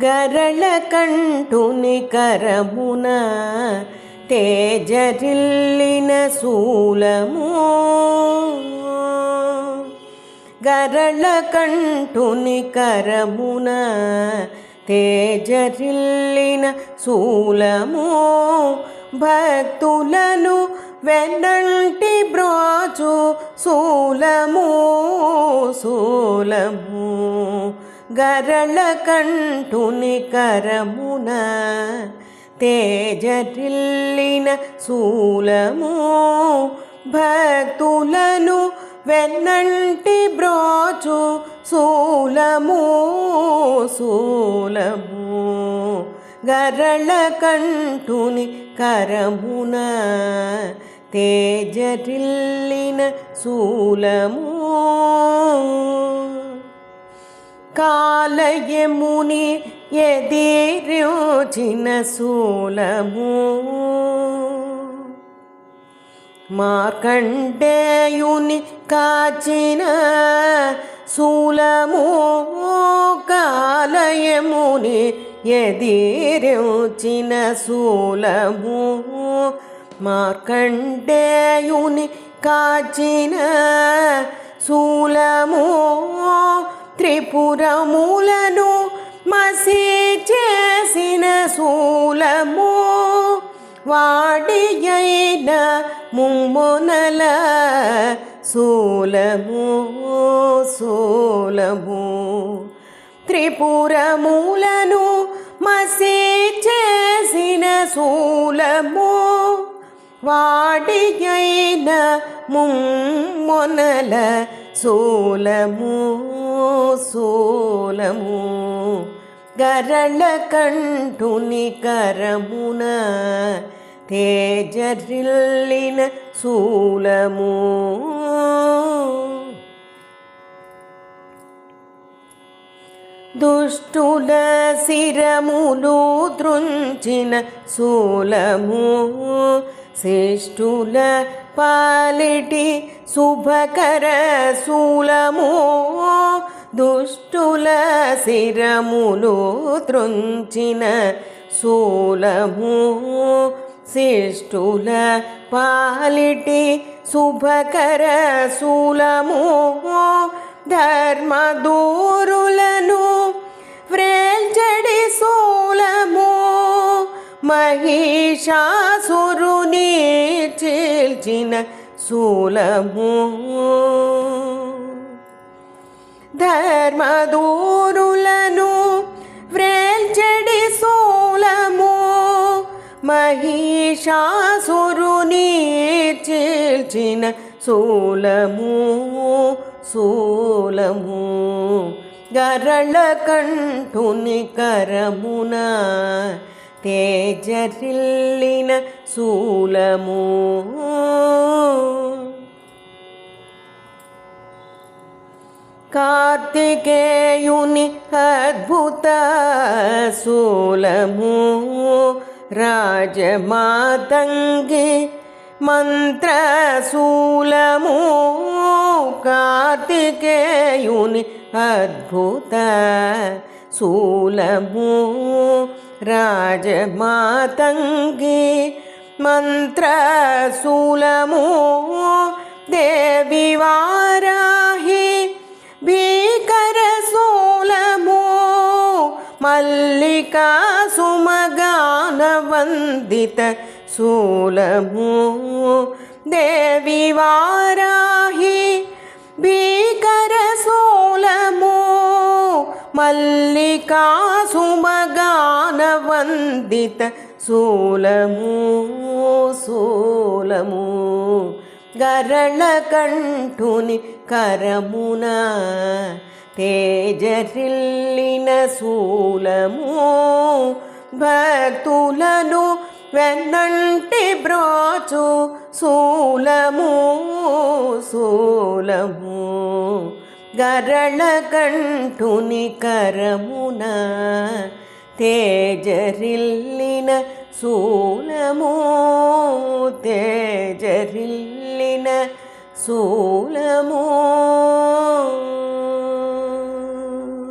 గరళ కంఠుని కరమున తేజరిల్లిన శూలము గరళ కంఠుని కరమున తేజరిల్లిన శూలము భక్తులను వెన్నంటి బ్రోచు శూలము శూలము గరళ కంఠుని కరమున తేజరిల్లిన శూలము భక్తులను వెన్నంటి బ్రోచు శూలము శూలము గరళ కంఠుని కరమున తేజరిల్లిన శూలము కాలయముని ఎదిరోచిన శూలము మార్కండేయుని కాచిన శూలము కాలయముని ఎదిరోచిన శూలము మార్కండేయుని కాచిన శూలము త్రిపురములను మసి చేసిన శూలము వాడియైన ముమ్మొనల శూలము శూలము త్రిపురములను మసి చేసిన శూలము వాడియైన ముమ్మొనల సోలము సోలము గరళ కంఠుని కరమున తేజరిల్లిన శూలము దుష్టుల శిరములు దృంచిన శూలము శ్రేష్ఠుల పాలిటి శుభకర శూలము దుష్టుల శిరములు త్రుంచిన శూలము. శిష్టుల పాలిటి శుభకర శూలము ధర్మదూరులను మహిషాసురుని చేల్చిన శూలము ధర్మదూరులను వ్రేల్చడి శూలము మహిషాసురుని చేల్చిన శూలము శూలము గరళ కంఠుని కరమునా తేజరిల్లిన శూలము కార్తికేయుని అద్భుత శూలము రాజమాతంగి మంత్రశూలము కార్తికేయుని అద్భుత శూలము राजमातङ्गी मन्त्रशूलो देविवाहि भीकर सोलो मल्लिका सुमगानवन्दित शूलमो देविवाही भीकर सोलो మల్లికా సుమగాన వందిత సోలము శూలము గరళ కంఠుని కరమున తేజరిల్లిన శూలము భక్తులను వెన్నంటి బ్రోచు శూలము శూలము గరళ కంఠుని కరమున తేజరిల్లిన శూలము తేజరిల్లిన శూలము